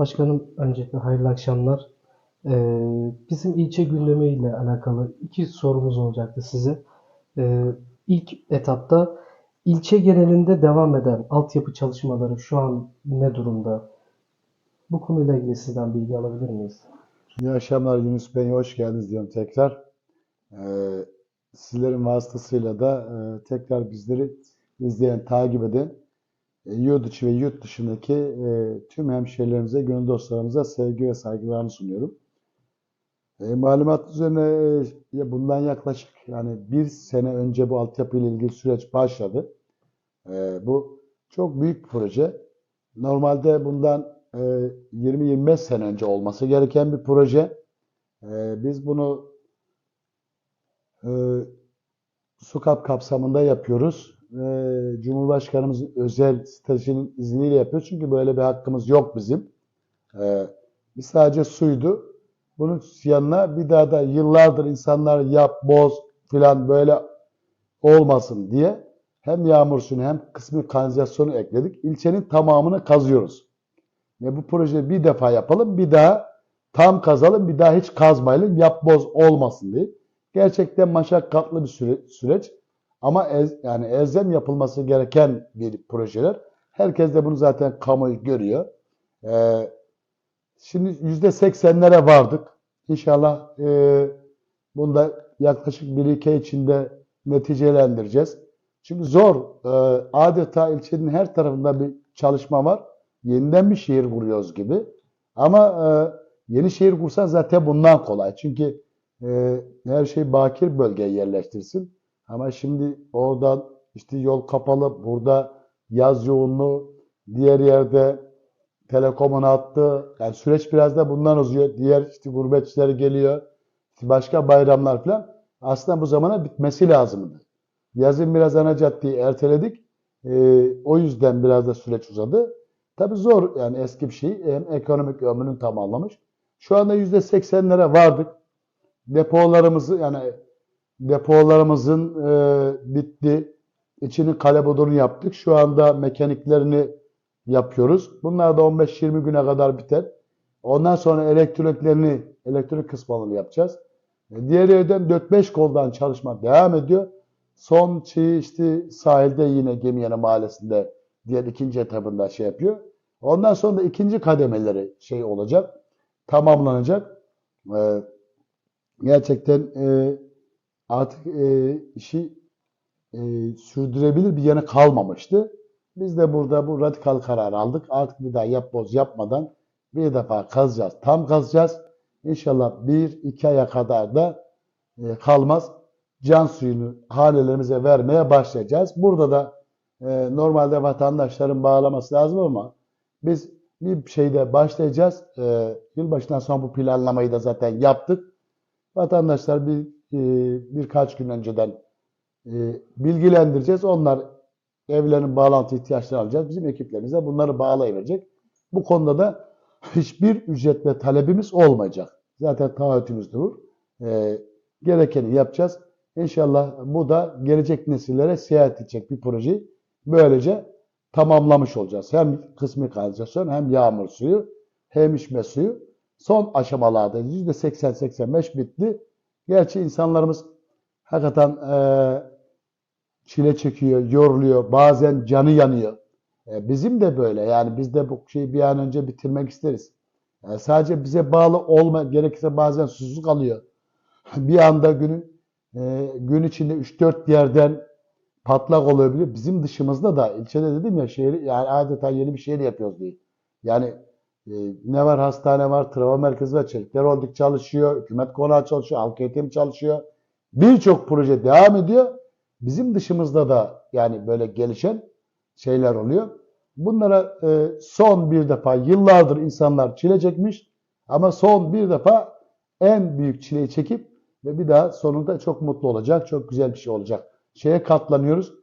Başkanım öncelikle hayırlı akşamlar. Ee, bizim ilçe gündemiyle alakalı iki sorumuz olacaktı size. Ee, ilk etapta ilçe genelinde devam eden altyapı çalışmaları şu an ne durumda? Bu konuyla ilgili sizden bilgi alabilir miyiz? İyi akşamlar Yunus Bey, hoş geldiniz diyorum tekrar. Ee, sizlerin vasıtasıyla da e, tekrar bizleri izleyen, takip eden yurt içi ve yurt dışındaki e, tüm hemşehrilerimize, gönül dostlarımıza sevgi ve saygılarımı sunuyorum. E, malumat üzerine e, bundan yaklaşık yani bir sene önce bu altyapı ile ilgili süreç başladı. E, bu çok büyük bir proje. Normalde bundan e, 20-25 sene önce olması gereken bir proje. E, biz bunu e, SUKAP kapsamında yapıyoruz. E, Cumhurbaşkanımızın özel stratejinin izniyle yapıyoruz. Çünkü böyle bir hakkımız yok bizim. E, biz sadece suydu. Bunun yanına bir daha da yıllardır insanlar yap, boz filan böyle olmasın diye hem yağmur suyunu hem kısmi kanalizasyonu ekledik. İlçenin tamamını kazıyoruz. Ve bu projeyi bir defa yapalım, bir daha tam kazalım, bir daha hiç kazmayalım, yap boz olmasın diye. Gerçekten maşakkatlı bir süre- süreç. Ama ez, yani elzem yapılması gereken bir projeler. Herkes de bunu zaten kamuoyu görüyor. Ee, şimdi %80'lere vardık. İnşallah e, bunda yaklaşık 1-2 ay içinde neticelendireceğiz. Çünkü zor. Ee, adeta ilçenin her tarafında bir çalışma var. Yeniden bir şehir kuruyoruz gibi. Ama e, yeni şehir kursan zaten bundan kolay. Çünkü e, her şey bakir bölgeye yerleştirsin. Ama şimdi oradan işte yol kapalı, burada yaz yoğunluğu, diğer yerde telekomun attı. Yani süreç biraz da bundan uzuyor. Diğer işte gurbetçiler geliyor. İşte başka bayramlar falan. Aslında bu zamana bitmesi lazımdı. Yazın biraz ana caddeyi erteledik. E, o yüzden biraz da süreç uzadı. Tabii zor yani eski bir şey. Hem ekonomik ömrünü tamamlamış. Şu anda %80'lere vardık. Depolarımızı yani depolarımızın e, bitti. İçini kale bodunu yaptık. Şu anda mekaniklerini yapıyoruz. Bunlar da 15-20 güne kadar biter. Ondan sonra elektroniklerini, elektrik kısmını yapacağız. E, Diğer evden 4-5 koldan çalışma devam ediyor. Son şeyi işte sahilde yine Gemiyana Mahallesi'nde diğer ikinci etabında şey yapıyor. Ondan sonra da ikinci kademeleri şey olacak, tamamlanacak. Ee, gerçekten e, artık e, işi e, sürdürebilir bir yanı kalmamıştı. Biz de burada bu radikal kararı aldık. Artık bir daha yap boz yapmadan bir defa kazacağız. Tam kazacağız. İnşallah bir iki aya kadar da e, kalmaz. Can suyunu hanelerimize vermeye başlayacağız. Burada da e, normalde vatandaşların bağlaması lazım ama biz bir şeyde başlayacağız. E, yılbaşından sonra bu planlamayı da zaten yaptık. Vatandaşlar bir e, birkaç gün önceden e, bilgilendireceğiz. Onlar evlerin bağlantı ihtiyaçlarını alacağız. Bizim ekiplerimiz de bunları bağlayıverecek. Bu konuda da hiçbir ücret ve talebimiz olmayacak. Zaten taahhütümüz durur. E, gerekeni yapacağız. İnşallah bu da gelecek nesillere seyahat edecek bir projeyi böylece tamamlamış olacağız. Hem kısmi kanalizasyon hem yağmur suyu hem içme suyu. Son aşamalarda %80-85 bitti. Gerçi insanlarımız hakikaten eee, çile çekiyor, yoruluyor, bazen canı yanıyor. E, bizim de böyle yani biz de bu şeyi bir an önce bitirmek isteriz. Yani sadece bize bağlı olma gerekirse bazen susuz kalıyor. Bir anda günün e, gün içinde 3-4 yerden patlak olabilir. Bizim dışımızda da ilçede dedim ya şehri yani adeta yeni bir şehir yapıyoruz diye. Yani e, ne var hastane var, travma merkezi var, Çelikler Holding çalışıyor, hükümet konağı çalışıyor, halk eğitim çalışıyor. Birçok proje devam ediyor. Bizim dışımızda da yani böyle gelişen şeyler oluyor. Bunlara e, son bir defa yıllardır insanlar çile çekmiş ama son bir defa en büyük çileyi çekip ve bir daha sonunda çok mutlu olacak, çok güzel bir şey olacak. Şeye katlanıyoruz.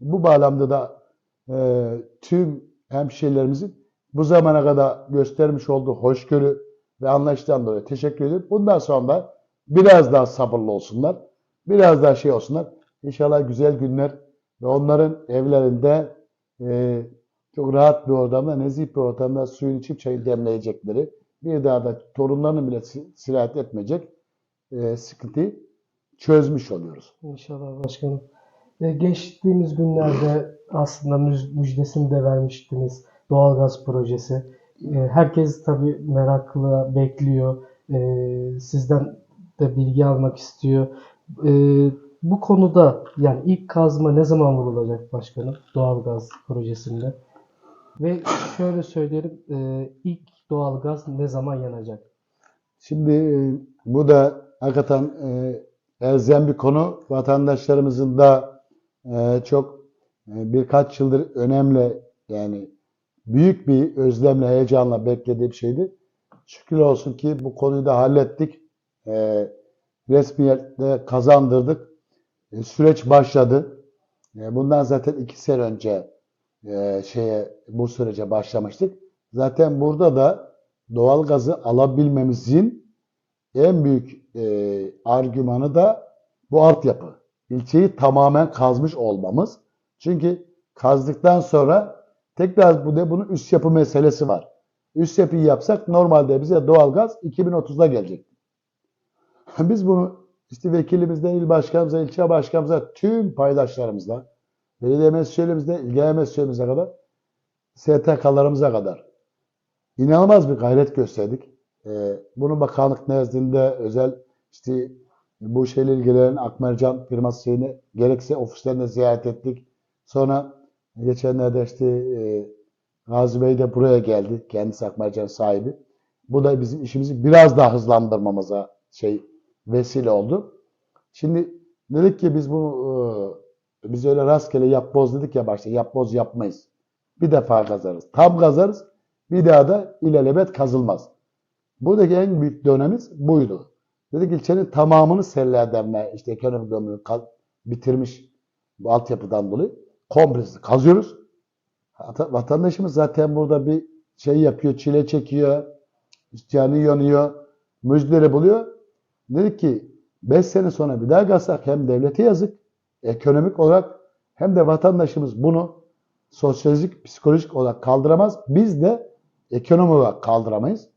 Bu bağlamda da e, tüm hemşehrilerimizin bu zamana kadar göstermiş olduğu hoşgörü ve anlayıştan dolayı teşekkür ederim. Bundan sonra biraz daha sabırlı olsunlar. Biraz daha şey olsunlar. İnşallah güzel günler ve onların evlerinde e, çok rahat bir ortamda, nezih bir ortamda suyun içip çayı demleyecekleri, bir daha da torunlarını bile si- sirayet etmeyecek e, sıkıntıyı çözmüş oluyoruz. İnşallah başkanım. E, geçtiğimiz günlerde aslında müj- müjdesini de vermiştiniz. Doğalgaz projesi. E, herkes tabii merakla bekliyor. E, sizden de bilgi almak istiyor. E, bu konuda yani ilk kazma ne zaman vurulacak başkanım doğalgaz projesinde? Ve şöyle söyleyelim, e, ilk doğalgaz ne zaman yanacak? Şimdi e, bu da hakikaten e, elzem bir konu. Vatandaşlarımızın da çok birkaç yıldır önemli yani büyük bir özlemle, heyecanla beklediği bir şeydi. Şükür olsun ki bu konuyu da hallettik. E, resmiyette kazandırdık. E, süreç başladı. E, bundan zaten iki sene önce e, şeye bu sürece başlamıştık. Zaten burada da doğalgazı alabilmemizin en büyük e, argümanı da bu altyapı. İlçeyi tamamen kazmış olmamız. Çünkü kazdıktan sonra tekrar bu de bunun üst yapı meselesi var. Üst yapıyı yapsak normalde bize doğalgaz 2030'da gelecek. Biz bunu işte vekilimizden il başkanımıza, ilçe başkanımıza, tüm paydaşlarımızla, belediye meclislerimizde, ilgili meclislerimize kadar, STK'larımıza kadar inanılmaz bir gayret gösterdik. Ee, bunu bakanlık nezdinde özel işte bu şeyle ilgilenen Akmercan firması şeyini gerekse ofislerinde ziyaret ettik. Sonra geçenlerde işte e, Gazi Bey de buraya geldi. Kendisi Akmercan sahibi. Bu da bizim işimizi biraz daha hızlandırmamıza şey vesile oldu. Şimdi dedik ki biz bunu e, biz öyle rastgele yap boz dedik ya başta yap boz yapmayız. Bir defa kazarız. Tam kazarız. Bir daha da ilelebet kazılmaz. Buradaki en büyük dönemimiz buydu. Dedik ilçenin tamamını sellerdenme işte ekonomik kaz- bitirmiş bu altyapıdan dolayı komplesi kazıyoruz. Vata- Vatandaşımız zaten burada bir şey yapıyor, çile çekiyor, canı yanıyor, müjdeleri buluyor. Dedik ki 5 sene sonra bir daha gazsak hem devlete yazık, ekonomik olarak hem de vatandaşımız bunu sosyolojik, psikolojik olarak kaldıramaz. Biz de ekonomi olarak kaldıramayız.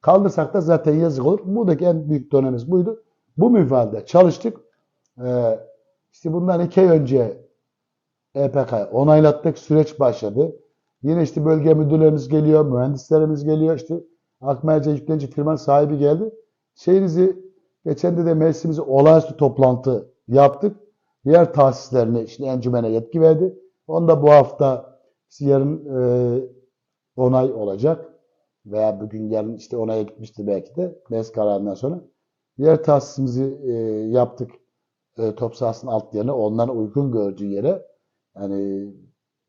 Kaldırsak da zaten yazık olur. Buradaki en büyük dönemimiz buydu. Bu minvalde çalıştık. Ee, işte bundan iki ay önce EPK onaylattık. Süreç başladı. Yine işte bölge müdürlerimiz geliyor, mühendislerimiz geliyor. işte Akmerce yüklenici firmanın sahibi geldi. Şeyinizi geçen de de meclisimizi olağanüstü toplantı yaptık. Diğer tahsislerine işte encümene yetki verdi. Onu da bu hafta yarın e, onay olacak. Veya bugün yarın işte onaya gitmişti belki de meclis kararından sonra. Diğer tahsisimizi e, yaptık. E, top sahasının alt yerine onların uygun gördüğü yere yani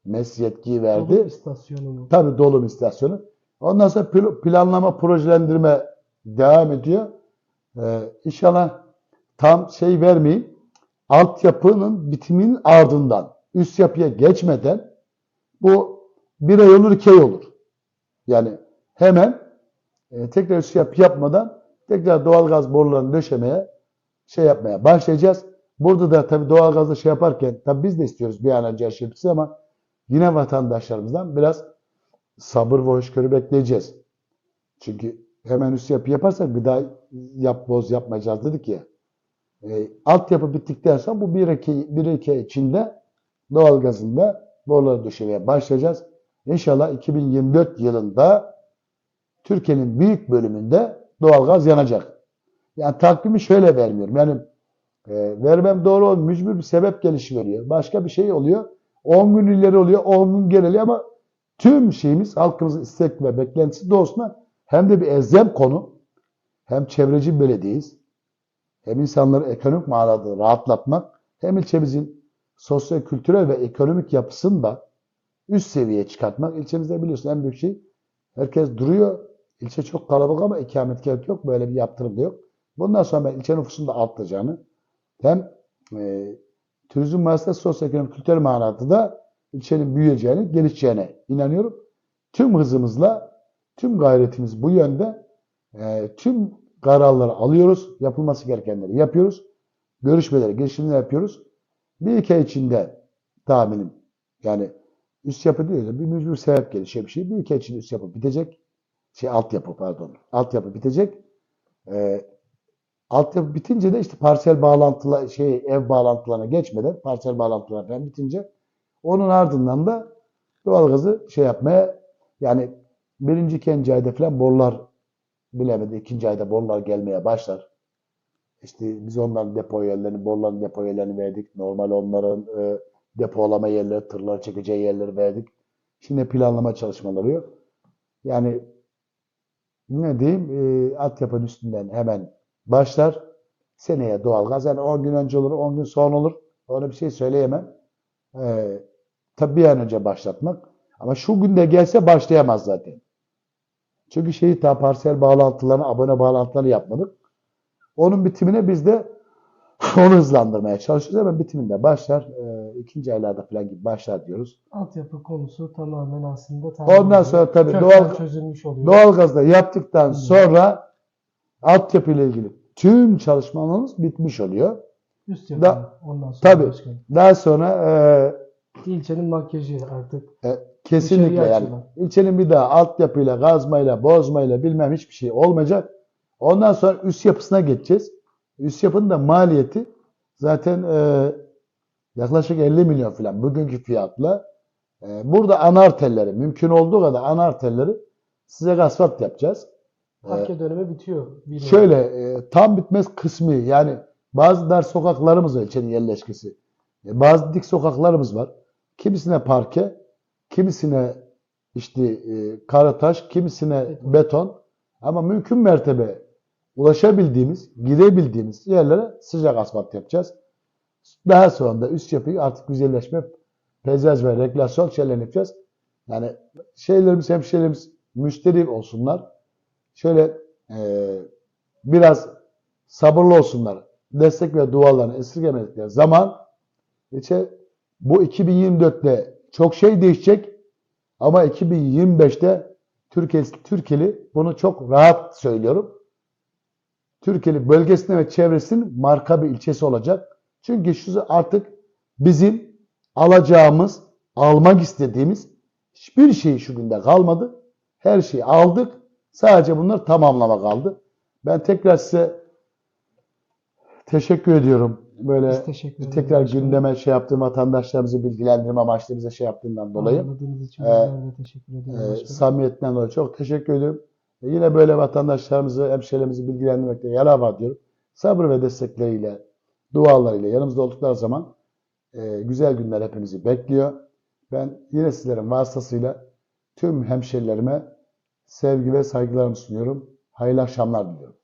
meclis yetkiyi verdi. Dolum istasyonunu. Tabii dolum istasyonu. Ondan sonra pl- planlama, projelendirme devam ediyor. Ee, inşallah tam şey vermeyeyim. Altyapının bitiminin ardından üst yapıya geçmeden bu bir ay olur, iki ay olur. Yani hemen e, tekrar üst yapı yapmadan tekrar doğalgaz borularını döşemeye şey yapmaya başlayacağız. Burada da tabii doğalgazda şey yaparken tabii biz de istiyoruz bir an önce bitsin ama yine vatandaşlarımızdan biraz sabır ve hoşgörü bekleyeceğiz. Çünkü hemen üst yapı yaparsak bir daha yap boz yapmayacağız dedik ya. E, altyapı bittikten sonra bu bir iki, bir iki içinde doğalgazında boruları döşemeye başlayacağız. İnşallah 2024 yılında Türkiye'nin büyük bölümünde doğalgaz yanacak. Yani takvimi şöyle vermiyorum. Yani e, vermem doğru olmuyor. Mücbir bir sebep gelişi veriyor. Başka bir şey oluyor. 10 gün ileri oluyor, 10 gün geri ama tüm şeyimiz halkımızın istek ve beklentisi doğrusunda hem de bir elzem konu hem çevreci belediyeyiz hem insanları ekonomik manada rahatlatmak hem ilçemizin sosyo-kültürel ve ekonomik yapısını da üst seviyeye çıkartmak. İlçemizde biliyorsun en büyük şey herkes duruyor. İlçe çok kalabalık ama ikametgah yok. Böyle bir yaptırım da yok. Bundan sonra ben ilçe nüfusunun da artacağını hem e, turizm müessesesi sosyoekonomik kültürel manada da ilçenin büyüyeceğini, gelişeceğine inanıyorum. Tüm hızımızla, tüm gayretimiz bu yönde. E, tüm kararları alıyoruz. Yapılması gerekenleri yapıyoruz. Görüşmeleri, girişimleri yapıyoruz. Bir ay içinde tahminim yani üst yapı diyor ya bir mecbur sebep gelişiyor bir şey. Bir ay içinde üst yapı bitecek. Şey altyapı pardon. Altyapı bitecek. Ee, altyapı bitince de işte parsel bağlantıla şey ev bağlantılarına geçmeden parsel bağlantılar falan bitince onun ardından da doğalgazı şey yapmaya yani birinci ikinci ayda falan borular bilemedi. ikinci ayda borular gelmeye başlar. İşte biz onların depo yerlerini, boruların depo yerlerini verdik. Normal onların e, depolama yerleri, tırlar çekeceği yerleri verdik. Şimdi planlama çalışmaları yok. Yani ne diyeyim, e, altyapının üstünden hemen başlar. Seneye doğalgaz. Yani 10 gün önce olur, 10 gün sonra olur. Ona bir şey söyleyemem. E, tabii bir an önce başlatmak. Ama şu günde gelse başlayamaz zaten. Çünkü şeyi ta parsel bağlantılarını, abone bağlantıları yapmadık. Onun bitimine biz de onu hızlandırmaya çalışıyoruz. Hemen bitiminde başlar. E, ikinci aylarda falan gibi başlar diyoruz. Altyapı konusu tamamen aslında Ondan tamamen sonra tabii doğal çözülmüş oluyor. doğalgazda yaptıktan sonra altyapı ile ilgili tüm çalışmalarımız bitmiş oluyor. Üst yapı. Da- ondan sonra Tabii. başkanım. Daha sonra e, İlçenin makyajı artık. e, kesinlikle yani ilçenin bir daha altyapıyla, gazmayla, bozmayla bilmem hiçbir şey olmayacak. Ondan sonra üst yapısına geçeceğiz. Üst yapının da maliyeti zaten e, yaklaşık 50 milyon falan bugünkü fiyatla. E, burada ana arterleri, mümkün olduğu kadar ana arterleri size asfalt yapacağız. E, Parke dönemi bitiyor. Yıl. Şöyle e, tam bitmez kısmı yani bazı dar sokaklarımız var ilçenin yerleşkesi. E, bazı dik sokaklarımız var. Kimisine parke, kimisine işte e, karataş, kimisine Beton. beton. Ama mümkün mertebe ulaşabildiğimiz, gidebildiğimiz yerlere sıcak asfalt yapacağız. Daha sonra da üst yapıyı artık güzelleşme, peyzaj ve rekreasyon şeylerini yapacağız. Yani şeylerimiz, hemşehrilerimiz müşteri olsunlar. Şöyle e, biraz sabırlı olsunlar. Destek ve dualarını esirgemedikleri zaman işte bu 2024'te çok şey değişecek ama 2025'te Türkiye, Türkeli bunu çok rahat söylüyorum. Türkiye'li bölgesinde ve çevresinin marka bir ilçesi olacak. Çünkü şu artık bizim alacağımız, almak istediğimiz hiçbir şey şu günde kalmadı. Her şeyi aldık. Sadece bunlar tamamlama kaldı. Ben tekrar size teşekkür ediyorum. Böyle teşekkür tekrar başkanım. gündeme şey yaptığım vatandaşlarımızı bilgilendirme amaçlı bize şey yaptığından dolayı. Anladığınız için Ee, teşekkür ediyoruz. e, dolayı çok teşekkür ediyorum. E, yine böyle vatandaşlarımızı, hemşehrilerimizi bilgilendirmekte yarar var diyorum. Sabır ve destekleriyle, dualarıyla yanımızda oldukları zaman e, güzel günler hepimizi bekliyor. Ben yine sizlerin vasıtasıyla tüm hemşerilerime sevgi ve saygılarımı sunuyorum. Hayırlı akşamlar diliyorum.